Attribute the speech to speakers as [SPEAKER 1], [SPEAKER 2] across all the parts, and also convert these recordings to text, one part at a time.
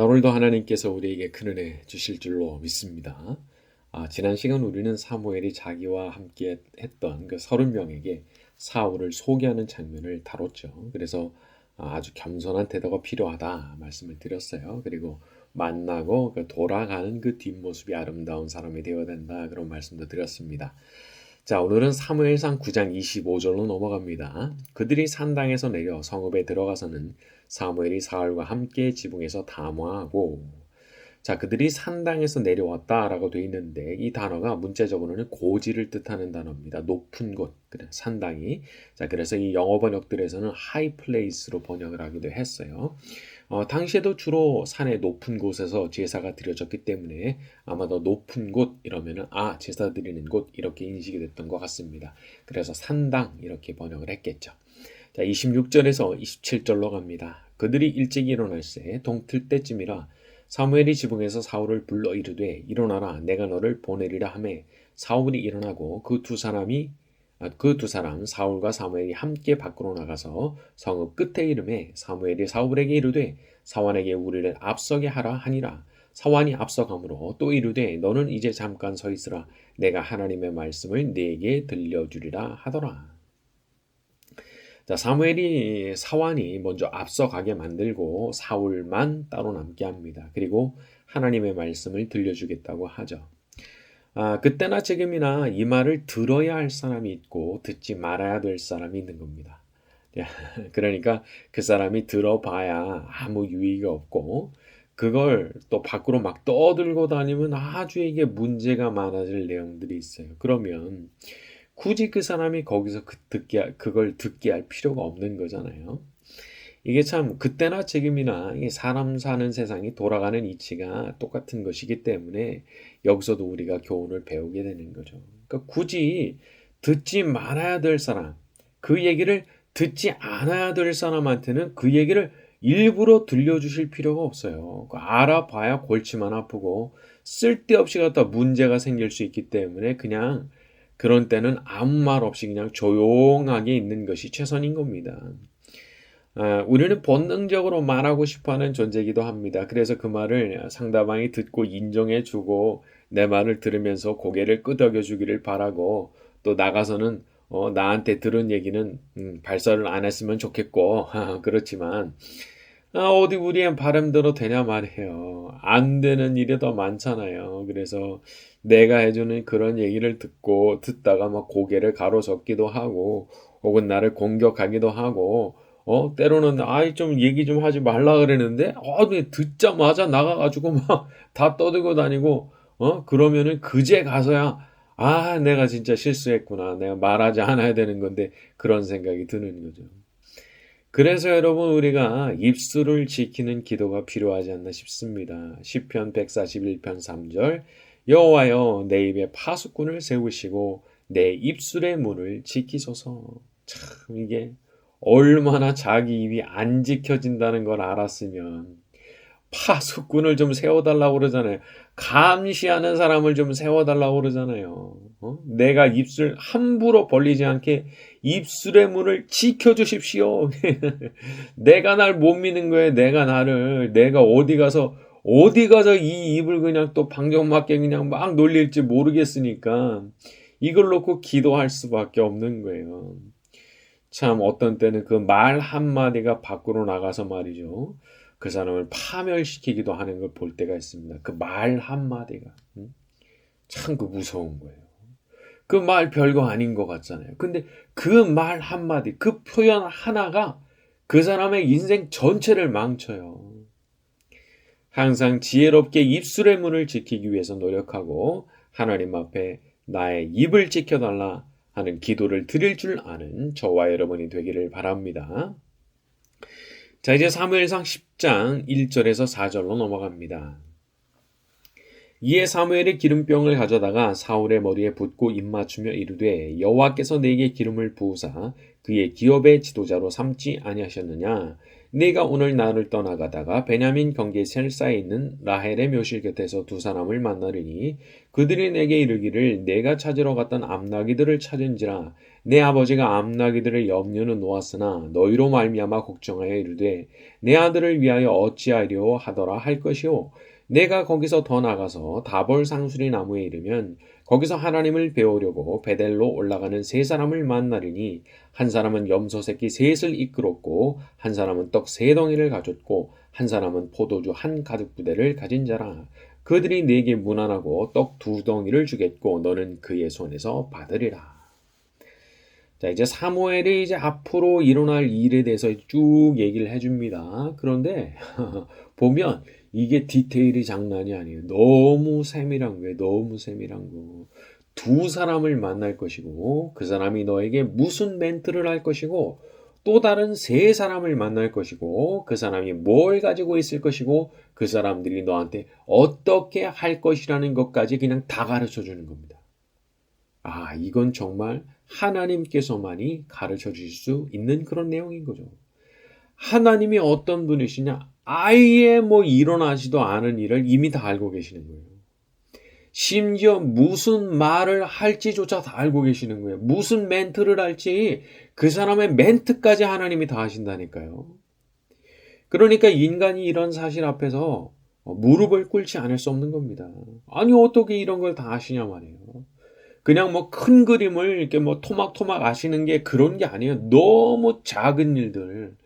[SPEAKER 1] 자, 오늘도 하나님께서 우리에게 큰 은혜 주실 줄로 믿습니다. 아, 지난 시간 우리는 사무엘이 자기와 함께 했던 그 서른 명에게 사울을 소개하는 장면을 다뤘죠. 그래서 아주 겸손한 태도가 필요하다 말씀을 드렸어요. 그리고 만나고 그 돌아가는 그 뒷모습이 아름다운 사람이 되어야 된다 그런 말씀도 드렸습니다. 자, 오늘은 사무엘상 9장 25절로 넘어갑니다. 그들이 산당에서 내려 성읍에 들어가서는 사무엘이 사울과 함께 지붕에서 담화하고 자, 그들이 산당에서 내려왔다라고 되어 있는데 이 단어가 문자적으로는 고지를 뜻하는 단어입니다. 높은 곳, 산당이. 자, 그래서 이 영어 번역들에서는 하이 플레이스로 번역을 하기도 했어요. 어, 당시에도 주로 산의 높은 곳에서 제사가 드려졌기 때문에 아마 더 높은 곳 이러면은 아 제사 드리는 곳 이렇게 인식이 됐던 것 같습니다. 그래서 산당 이렇게 번역을 했겠죠. 자 26절에서 27절로 갑니다. 그들이 일찍 일어날새 동틀 때쯤이라 사무엘이 지붕에서 사울을 불러 이르되 일어나라 내가 너를 보내리라 하매 사울이 일어나고 그 두 사람이 아, 그두 사람 사울과 사무엘이 함께 밖으로 나가서 성읍 끝에 이름에 사무엘이 사울에게 이르되 사완에게 우리를 앞서게 하라 하니라 사완이 앞서가므로 또 이르되 너는 이제 잠깐 서 있으라 내가 하나님의 말씀을 네게 들려주리라 하더라. 자, 사무엘이 사완이 먼저 앞서가게 만들고 사울만 따로 남게 합니다. 그리고 하나님의 말씀을 들려주겠다고 하죠. 아, 그때나 지금이나 이 말을 들어야 할 사람이 있고 듣지 말아야 될 사람이 있는 겁니다. 그러니까 그 사람이 들어봐야 아무 유익이 없고 그걸 또 밖으로 막 떠들고 다니면 아주 이게 문제가 많아질 내용들이 있어요. 그러면 굳이 그 사람이 거기서 그 듣게 그걸 듣게 할 필요가 없는 거잖아요. 이게 참 그때나 지금이나 사람 사는 세상이 돌아가는 이치가 똑같은 것이기 때문에 여기서도 우리가 교훈을 배우게 되는 거죠. 그러니까 굳이 듣지 말아야 될 사람, 그 얘기를 듣지 않아야 될 사람한테는 그 얘기를 일부러 들려주실 필요가 없어요. 그 알아봐야 골치만 아프고 쓸데없이 갖다 문제가 생길 수 있기 때문에 그냥 그런 때는 아무 말 없이 그냥 조용하게 있는 것이 최선인 겁니다. 아, 우리는 본능적으로 말하고 싶어하는 존재이기도 합니다. 그래서 그 말을 상대방이 듣고 인정해주고 내 말을 들으면서 고개를 끄덕여 주기를 바라고 또 나가서는 어, 나한테 들은 얘기는 음, 발설을 안 했으면 좋겠고 그렇지만 아, 어디 우리의 바람대로 되냐 말이에요. 안 되는 일이 더 많잖아요. 그래서 내가 해주는 그런 얘기를 듣고 듣다가 막 고개를 가로젓기도 하고 혹은 나를 공격하기도 하고 어, 때로는, 아이, 좀 얘기 좀 하지 말라 그랬는데, 어, 듣자마자 나가가지고 막 다 떠들고 다니고, 어, 그러면은 그제 가서야, 아, 내가 진짜 실수했구나. 내가 말하지 않아야 되는 건데, 그런 생각이 드는 거죠. 그래서 여러분, 우리가 입술을 지키는 기도가 필요하지 않나 싶습니다. 10편 141편 3절, 여호와여, 내 입에 파수꾼을 세우시고, 내 입술의 문을 지키소서. 참, 이게, 얼마나 자기 입이 안 지켜진다는 걸 알았으면 파수꾼을 좀 세워달라고 그러잖아요. 감시하는 사람을 좀 세워달라고 그러잖아요. 어? 내가 입술 함부로 벌리지 않게 입술의 문을 지켜주십시오. 내가 날 못 믿는 거예요. 내가 나를 내가 어디 가서 어디 가서 이 입을 그냥 또 방정맞게 그냥 막 놀릴지 모르겠으니까 이걸 놓고 기도할 수밖에 없는 거예요. 참 어떤 때는 그 말 한마디가 밖으로 나가서 말이죠. 그 사람을 파멸시키기도 하는 걸 볼 때가 있습니다. 그 말 한마디가. 참 그 무서운 거예요. 그 말 별거 아닌 것 같잖아요. 근데 그 말 한마디, 그 표현 하나가 그 사람의 인생 전체를 망쳐요. 항상 지혜롭게 입술의 문을 지키기 위해서 노력하고 하나님 앞에 나의 입을 지켜달라 하는 기도를 드릴 줄 아는 저와 여러분이 되기를 바랍니다. 자, 이제 사무엘상 10장 1절에서 4절로 넘어갑니다. 이에 사무엘이 기름병을 가져다가 사울의 머리에 붓고 입맞추며 이르되 여호와께서 내게 기름을 부으사 그의 기업의 지도자로 삼지 아니하셨느냐 네가 오늘 나를 떠나가다가 베냐민 경계 셀 사에 있는 라헬의 묘실 곁에서 두 사람을 만나리니 그들이 내게 이르기를 내가 찾으러 갔던 암나기들을 찾은지라 내 아버지가 암나기들의 염려는 놓았으나 너희로 말미암아 걱정하여 이르되 내 아들을 위하여 어찌하려 하더라 할 것이요 내가 거기서 더 나가서 다볼 상수리 나무에 이르면 거기서 하나님을 배우려고 베델로 올라가는 세 사람을 만나리니 한 사람은 염소 새끼 셋을 이끌었고 한 사람은 떡 세 덩이를 가졌고 한 사람은 포도주 한 가득 부대를 가진 자라 그들이 네게 무난하고 떡 두 덩이를 주겠고 너는 그의 손에서 받으리라. 자, 이제 사무엘이 이제 앞으로 일어날 일에 대해서 쭉 얘기를 해줍니다. 그런데 보면 이게 디테일이 장난이 아니에요. 너무 세밀한 거예요. 너무 세밀한 거. 두 사람을 만날 것이고 그 사람이 너에게 무슨 멘트를 할 것이고 또 다른 세 사람을 만날 것이고 그 사람이 뭘 가지고 있을 것이고 그 사람들이 너한테 어떻게 할 것이라는 것까지 그냥 다 가르쳐 주는 겁니다. 아, 이건 정말 하나님께서만이 가르쳐 주실 수 있는 그런 내용인 거죠. 하나님이 어떤 분이시냐? 아예 뭐 일어나지도 않은 일을 이미 다 알고 계시는 거예요. 심지어 무슨 말을 할지조차 다 알고 계시는 거예요. 무슨 멘트를 할지 그 사람의 멘트까지 하나님이 다 하신다니까요. 그러니까 인간이 이런 사실 앞에서 무릎을 꿇지 않을 수 없는 겁니다. 아니, 어떻게 이런 걸 다 아시냐 말이에요. 그냥 뭐 큰 그림을 이렇게 뭐 토막토막 아시는 게 그런 게 아니에요. 너무 작은 일들.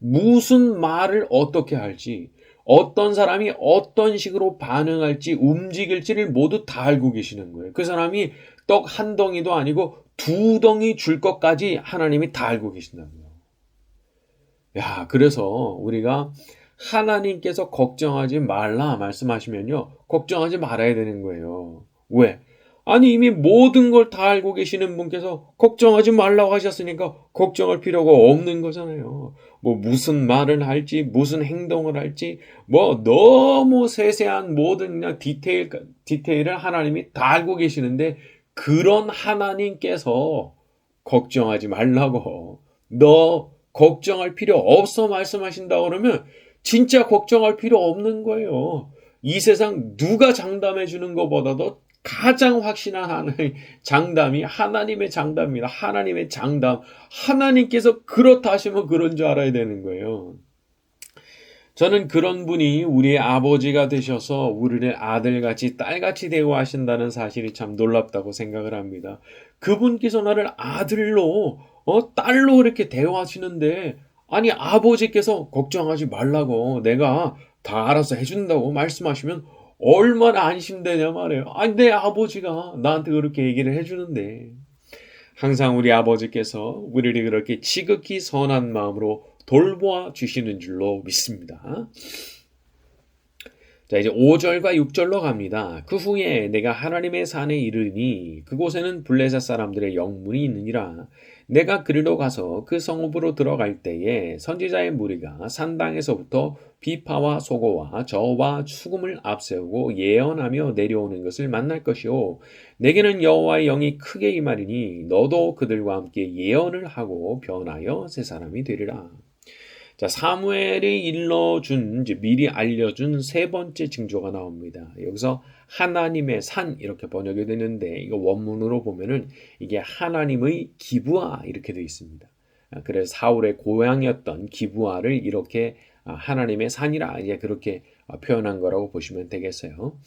[SPEAKER 1] 무슨 말을 어떻게 할지, 어떤 사람이 어떤 식으로 반응할지, 움직일지를 모두 다 알고 계시는 거예요. 그 사람이 떡 한 덩이도 아니고 두 덩이 줄 것까지 하나님이 다 알고 계신다고요. 야, 그래서 우리가 하나님께서 걱정하지 말라 말씀하시면요. 걱정하지 말아야 되는 거예요. 왜? 아니 이미 모든 걸 다 알고 계시는 분께서 걱정하지 말라고 하셨으니까 걱정할 필요가 없는 거잖아요. 뭐 무슨 말을 할지 무슨 행동을 할지 뭐 너무 세세한 모든 그냥 디테일 디테일을 하나님이 다 알고 계시는데 그런 하나님께서 걱정하지 말라고 너 걱정할 필요 없어 말씀하신다 그러면 진짜 걱정할 필요 없는 거예요. 이 세상 누가 장담해 주는 것보다도 가장 확신한 하나의 장담이 하나님의 장담입니다. 하나님의 장담. 하나님께서 그렇다 하시면 그런 줄 알아야 되는 거예요. 저는 그런 분이 우리의 아버지가 되셔서 우리를 아들같이 딸같이 대우하신다는 사실이 참 놀랍다고 생각을 합니다. 그분께서 나를 아들로, 어, 딸로 이렇게 대우하시는데, 아니, 아버지께서 걱정하지 말라고 내가 다 알아서 해준다고 말씀하시면 얼마나 안심되냐 말이에요. 아니, 내 아버지가 나한테 그렇게 얘기를 해주는데. 항상 우리 아버지께서 우리를 그렇게 지극히 선한 마음으로 돌보아 주시는 줄로 믿습니다. 자, 이제 5절과 6절로 갑니다. 그 후에 내가 하나님의 산에 이르니 그곳에는 블레셋 사람들의 영문이 있느니라. 내가 그리로 가서 그 성읍으로 들어갈 때에 선지자의 무리가 산당에서부터 비파와 소고와 저와 수금을 앞세우고 예언하며 내려오는 것을 만날 것이요 내게는 여호와의 영이 크게 임하리니 너도 그들과 함께 예언을 하고 변하여 새 사람이 되리라. 자, 사무엘이 일러준, 이제 미리 알려준 세 번째 징조가 나옵니다. 여기서 하나님의 산 이렇게 번역이 되는데 이거 원문으로 보면은 이게 하나님의 기부아 이렇게 되어 있습니다. 아, 그래서 사울의 고향이었던 기부아를 이렇게 아, 하나님의 산이라 이제 그렇게 아, 표현한 거라고 보시면 되겠어요.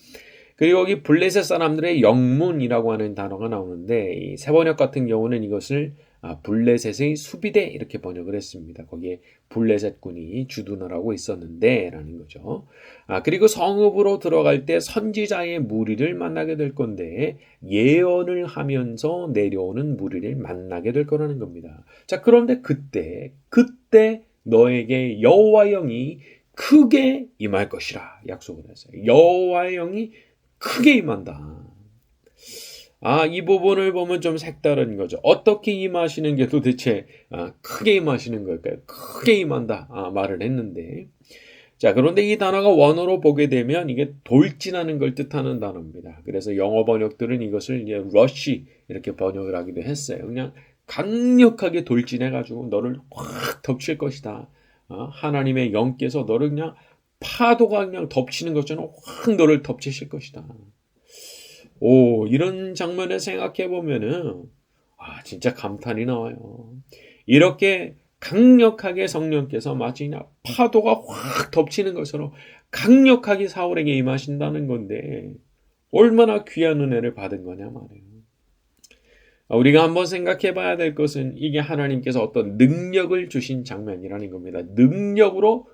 [SPEAKER 1] 그리고 여기 블레셋 사람들의 영문이라고 하는 단어가 나오는데 이 세번역 같은 경우는 이것을 아, 블레셋의 수비대 이렇게 번역을 했습니다. 거기에 블레셋 군이 주둔을 하고 있었는데 라는 거죠. 아, 그리고 성읍으로 들어갈 때 선지자의 무리를 만나게 될 건데 예언을 하면서 내려오는 무리를 만나게 될 거라는 겁니다. 자, 그런데 그때 그때 너에게 여호와 영이 크게 임할 것이라 약속을 했어요. 여호와의 영이 크게 임한다. 아, 이 부분을 보면 좀 색다른 거죠. 어떻게 임하시는 게 도대체 아, 크게 임하시는 걸까요? 크게 임한다. 아, 말을 했는데. 자, 그런데 이 단어가 원어로 보게 되면 이게 돌진하는 걸 뜻하는 단어입니다. 그래서 영어 번역들은 이것을 이제 러쉬 이렇게 번역을 하기도 했어요. 그냥 강력하게 돌진해가지고 너를 확 덮칠 것이다. 어? 하나님의 영께서 너를 그냥 파도가 그냥 덮치는 것처럼 확 너를 덮치실 것이다. 오, 이런 장면을 생각해 보면은 아, 진짜 감탄이 나와요. 이렇게 강력하게 성령께서 마치 파도가 확 덮치는 것처럼 강력하게 사울에게 임하신다는 건데 얼마나 귀한 은혜를 받은 거냐 말이에요. 우리가 한번 생각해 봐야 될 것은 이게 하나님께서 어떤 능력을 주신 장면이라는 겁니다. 능력으로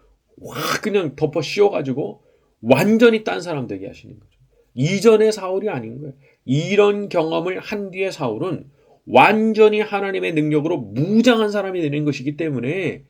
[SPEAKER 1] 확 그냥 덮어 씌워가지고 완전히 딴 사람 되게 하시는 거죠. 이전의 사울이 아닌 거예요. 이런 경험을 한 뒤에 사울은 완전히 하나님의 능력으로 무장한 사람이 되는 것이기 때문에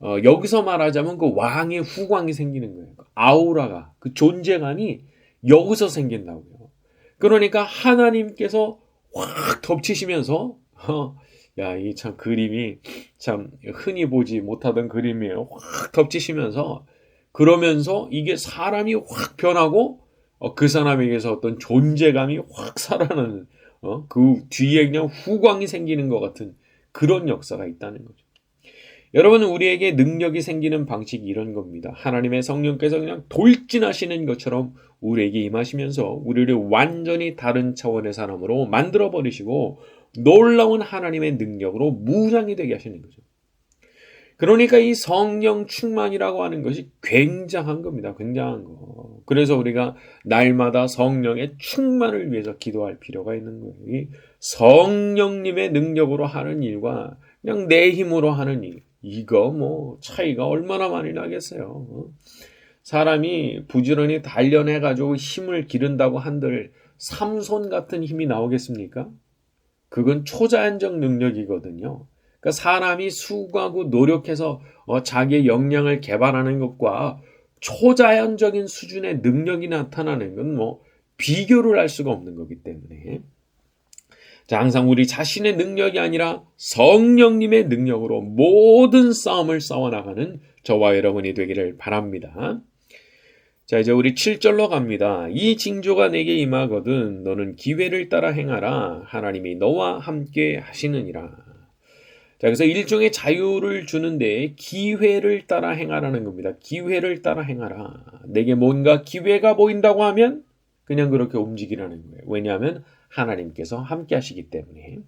[SPEAKER 1] 어, 여기서 말하자면 그 왕의 후광이 생기는 거예요. 그 아우라가 그 존재감이 여기서 생긴다고요. 그러니까 하나님께서 확 덮치시면서 어, 야, 이 참 그림이 참 흔히 보지 못하던 그림이에요. 확 덮치시면서 그러면서 이게 사람이 확 변하고 어, 그 사람에게서 어떤 존재감이 확 살아나는 어, 그 뒤에 그냥 후광이 생기는 것 같은 그런 역사가 있다는 거죠. 여러분 우리에게 능력이 생기는 방식이 이런 겁니다. 하나님의 성령께서 그냥 돌진하시는 것처럼 우리에게 임하시면서 우리를 완전히 다른 차원의 사람으로 만들어 버리시고 놀라운 하나님의 능력으로 무장이 되게 하시는 거죠. 그러니까 이 성령 충만이라고 하는 것이 굉장한 겁니다. 굉장한 거. 그래서 우리가 날마다 성령의 충만을 위해서 기도할 필요가 있는 거예요. 이 성령님의 능력으로 하는 일과 그냥 내 힘으로 하는 일. 이거 뭐 차이가 얼마나 많이 나겠어요. 사람이 부지런히 단련해가지고 힘을 기른다고 한들 삼손 같은 힘이 나오겠습니까? 그건 초자연적 능력이거든요. 그러니까 사람이 수고하고 노력해서 어, 자기의 역량을 개발하는 것과 초자연적인 수준의 능력이 나타나는 건 뭐 비교를 할 수가 없는 거기 때문에 자, 항상 우리 자신의 능력이 아니라 성령님의 능력으로 모든 싸움을 싸워나가는 저와 여러분이 되기를 바랍니다. 자, 이제 우리 7절로 갑니다. 이 징조가 내게 임하거든 너는 기회를 따라 행하라. 하나님이 너와 함께 하시느니라. 자, 그래서 일종의 자유를 주는데 기회를 따라 행하라는 겁니다. 기회를 따라 행하라. 내게 뭔가 기회가 보인다고 하면 그냥 그렇게 움직이라는 거예요. 왜냐하면 하나님께서 함께 하시기 때문에.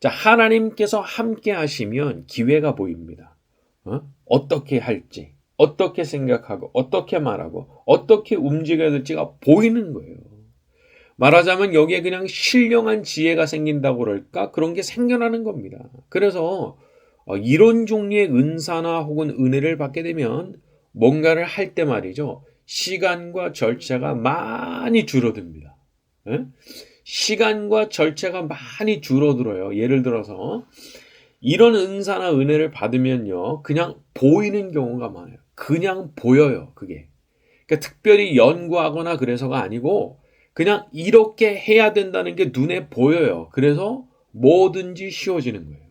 [SPEAKER 1] 자, 하나님께서 함께 하시면 기회가 보입니다. 어? 어떻게 할지, 어떻게 생각하고, 어떻게 말하고, 어떻게 움직여야 될지가 보이는 거예요. 말하자면 여기에 그냥 신령한 지혜가 생긴다고 그럴까? 그런 게 생겨나는 겁니다. 그래서 어, 이런 종류의 은사나 혹은 은혜를 받게 되면 뭔가를 할 때 말이죠. 시간과 절차가 많이 줄어듭니다. 예? 시간과 절차가 많이 줄어들어요. 예를 들어서 이런 은사나 은혜를 받으면요. 그냥 보이는 경우가 많아요. 그냥 보여요. 그게. 그러니까 특별히 연구하거나 그래서가 아니고 그냥 이렇게 해야 된다는 게 눈에 보여요. 그래서 뭐든지 쉬워지는 거예요.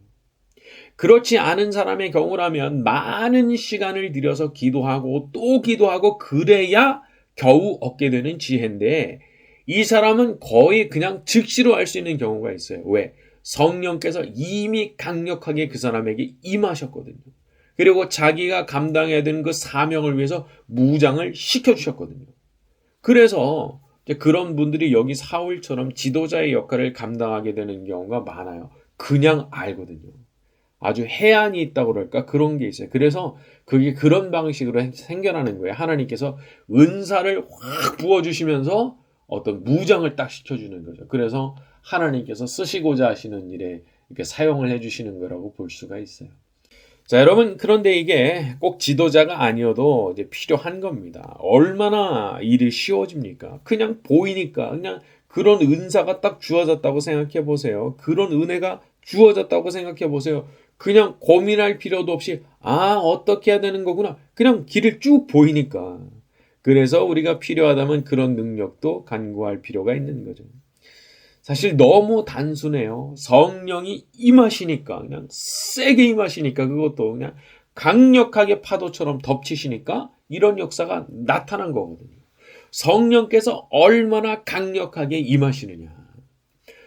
[SPEAKER 1] 그렇지 않은 사람의 경우라면 많은 시간을 들여서 기도하고 또 기도하고 그래야 겨우 얻게 되는 지혜인데 이 사람은 거의 그냥 즉시로 할 수 있는 경우가 있어요. 왜? 성령께서 이미 강력하게 그 사람에게 임하셨거든요. 그리고 자기가 감당해야 되는 그 사명을 위해서 무장을 시켜주셨거든요. 그래서 그런 분들이 여기 사울처럼 지도자의 역할을 감당하게 되는 경우가 많아요. 그냥 알거든요. 아주 해안이 있다고 그럴까? 그런 게 있어요. 그래서 그게 그런 방식으로 생겨나는 거예요. 하나님께서 은사를 확 부어주시면서 어떤 무장을 딱 시켜주는 거죠. 그래서 하나님께서 쓰시고자 하시는 일에 이렇게 사용을 해주시는 거라고 볼 수가 있어요. 자, 여러분, 그런데 이게 꼭 지도자가 아니어도 이제 필요한 겁니다. 얼마나 일이 쉬워집니까? 그냥 보이니까, 그냥 그런 은사가 딱 주어졌다고 생각해 보세요. 그런 은혜가 주어졌다고 생각해 보세요. 그냥 고민할 필요도 없이, 아, 어떻게 해야 되는 거구나. 그냥 길을 쭉 보이니까. 그래서 우리가 필요하다면 그런 능력도 간구할 필요가 있는 거죠. 사실 너무 단순해요. 성령이 임하시니까 그냥 세게 임하시니까 그것도 그냥 강력하게 파도처럼 덮치시니까 이런 역사가 나타난 거거든요. 성령께서 얼마나 강력하게 임하시느냐.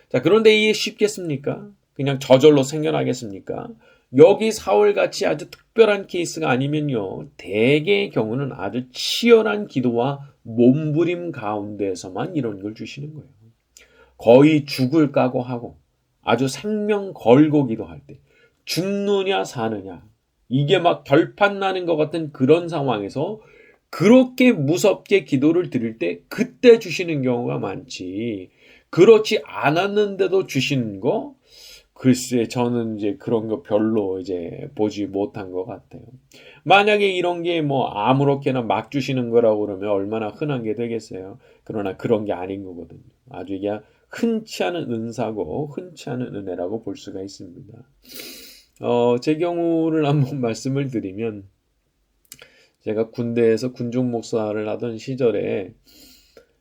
[SPEAKER 1] 자, 그런데 이게 쉽겠습니까? 그냥 저절로 생겨나겠습니까? 여기 사울같이 아주 특별한 케이스가 아니면요. 대개의 경우는 아주 치열한 기도와 몸부림 가운데에서만 이런 걸 주시는 거예요. 거의 죽을 각오하고 아주 생명 걸고 기도할 때 죽느냐 사느냐 이게 막 결판 나는 것 같은 그런 상황에서 그렇게 무섭게 기도를 드릴 때 그때 주시는 경우가 많지. 그렇지 않았는데도 주시는 거 글쎄 저는 이제 그런 거 별로 이제 보지 못한 것 같아요. 만약에 이런 게 뭐 아무렇게나 막 주시는 거라고 그러면 얼마나 흔한 게 되겠어요. 그러나 그런 게 아닌 거거든요. 아주 이게 흔치 않은 은사고 흔치 않은 은혜라고 볼 수가 있습니다. 어, 제 경우를 한번 말씀을 드리면 제가 군대에서 군중 목사를 하던 시절에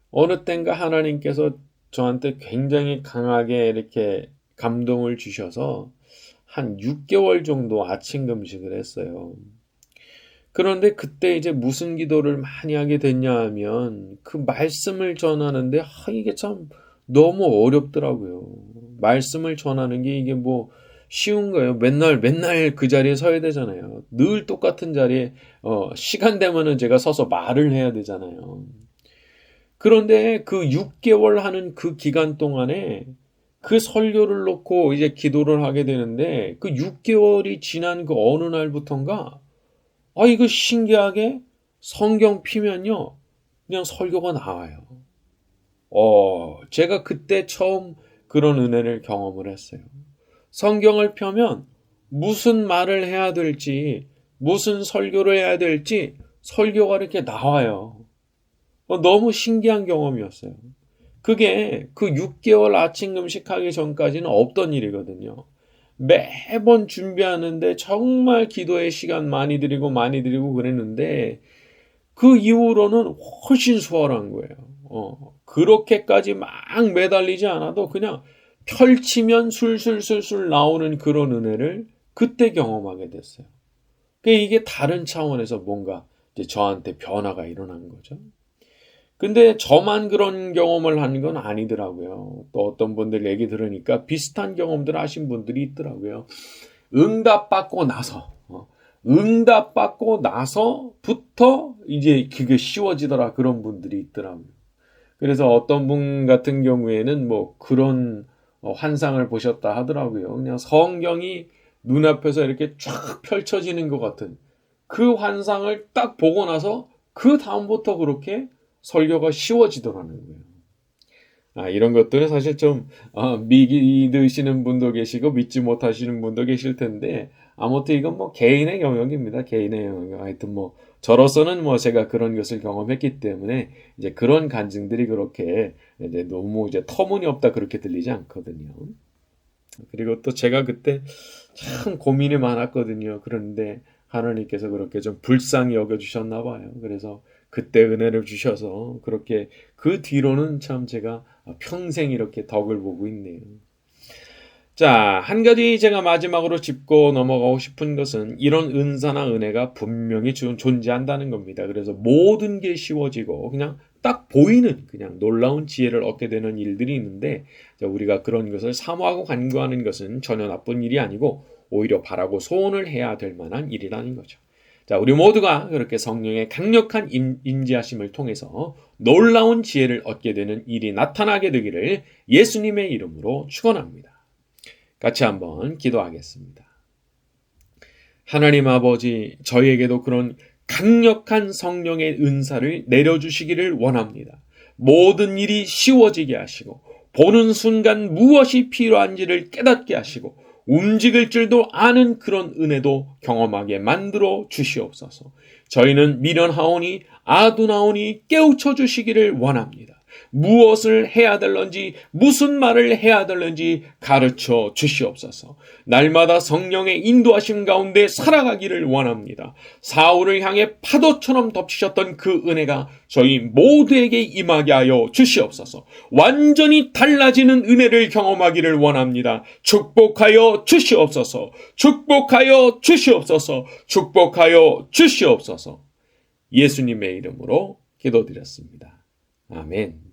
[SPEAKER 1] 어느 땐가 하나님께서 저한테 굉장히 강하게 이렇게 감동을 주셔서 한 6개월 정도 아침 금식을 했어요. 그런데 그때 이제 무슨 기도를 많이 하게 됐냐 하면 그 말씀을 전하는데 아, 이게 참 너무 어렵더라고요. 말씀을 전하는 게 이게 뭐 쉬운 거예요. 맨날 맨날 그 자리에 서야 되잖아요. 늘 똑같은 자리에 어, 시간 되면은 제가 서서 말을 해야 되잖아요. 그런데 그 6개월 하는 그 기간 동안에 그 설교를 놓고 이제 기도를 하게 되는데 그 6개월이 지난 그 어느 날부턴가 아 이거 신기하게 성경 피면요 그냥 설교가 나와요. 어 제가 그때 처음 그런 은혜를 경험을 했어요. 성경을 펴면 무슨 말을 해야 될지 무슨 설교를 해야 될지 설교가 이렇게 나와요. 어, 너무 신기한 경험이었어요. 그게 그 6개월 아침 금식하기 전까지는 없던 일이거든요. 매번 준비하는데 정말 기도의 시간 많이 드리고 많이 드리고 그랬는데 그 이후로는 훨씬 수월한 거예요. 어, 그렇게까지 막 매달리지 않아도 그냥 펼치면 술술술술 나오는 그런 은혜를 그때 경험하게 됐어요. 그러니까 이게 다른 차원에서 뭔가 저한테 변화가 일어난 거죠. 근데 저만 그런 경험을 하는 건 아니더라고요. 또 어떤 분들 얘기 들으니까 비슷한 경험들 하신 분들이 있더라고요. 응답받고 나서, 어, 응답받고 나서부터 이제 그게 쉬워지더라 그런 분들이 있더라고요. 그래서 어떤 분 같은 경우에는 뭐 그런 어, 환상을 보셨다 하더라고요. 그냥 성경이 눈앞에서 이렇게 쫙 펼쳐지는 것 같은 그 환상을 딱 보고 나서 그 다음부터 그렇게 설교가 쉬워지더라는 거예요. 아, 이런 것들은 사실 좀 어, 믿으시는 분도 계시고 믿지 못하시는 분도 계실 텐데 아무튼 이건 뭐 개인의 영역입니다. 개인의 영역. 하여튼 뭐 저로서는 뭐 제가 그런 것을 경험했기 때문에 이제 그런 간증들이 그렇게 이제 너무 이제 터무니없다 그렇게 들리지 않거든요. 그리고 또 제가 그때 참 고민이 많았거든요. 그런데 하나님께서 그렇게 좀 불쌍히 여겨주셨나 봐요. 그래서 그때 은혜를 주셔서 그렇게 그 뒤로는 참 제가 평생 이렇게 덕을 보고 있네요. 자, 한 가지 제가 마지막으로 짚고 넘어가고 싶은 것은 이런 은사나 은혜가 분명히 존재한다는 겁니다. 그래서 모든 게 쉬워지고 그냥 딱 보이는 그냥 놀라운 지혜를 얻게 되는 일들이 있는데 우리가 그런 것을 사모하고 간구하는 것은 전혀 나쁜 일이 아니고 오히려 바라고 소원을 해야 될 만한 일이라는 거죠. 자, 우리 모두가 그렇게 성령의 강력한 인지하심을 통해서 놀라운 지혜를 얻게 되는 일이 나타나게 되기를 예수님의 이름으로 축원합니다. 같이 한번 기도하겠습니다. 하나님 아버지, 저희에게도 그런 강력한 성령의 은사를 내려주시기를 원합니다. 모든 일이 쉬워지게 하시고, 보는 순간 무엇이 필요한지를 깨닫게 하시고, 움직일 줄도 아는 그런 은혜도 경험하게 만들어 주시옵소서. 저희는 미련하오니 아두나오니 깨우쳐 주시기를 원합니다. 무엇을 해야 될런지 무슨 말을 해야 될런지 가르쳐 주시옵소서. 날마다 성령의 인도하심 가운데 살아가기를 원합니다. 사울을 향해 파도처럼 덮치셨던 그 은혜가 저희 모두에게 임하게 하여 주시옵소서. 완전히 달라지는 은혜를 경험하기를 원합니다. 축복하여 주시옵소서. 축복하여 주시옵소서. 축복하여 주시옵소서. 예수님의 이름으로 기도드렸습니다. 아멘.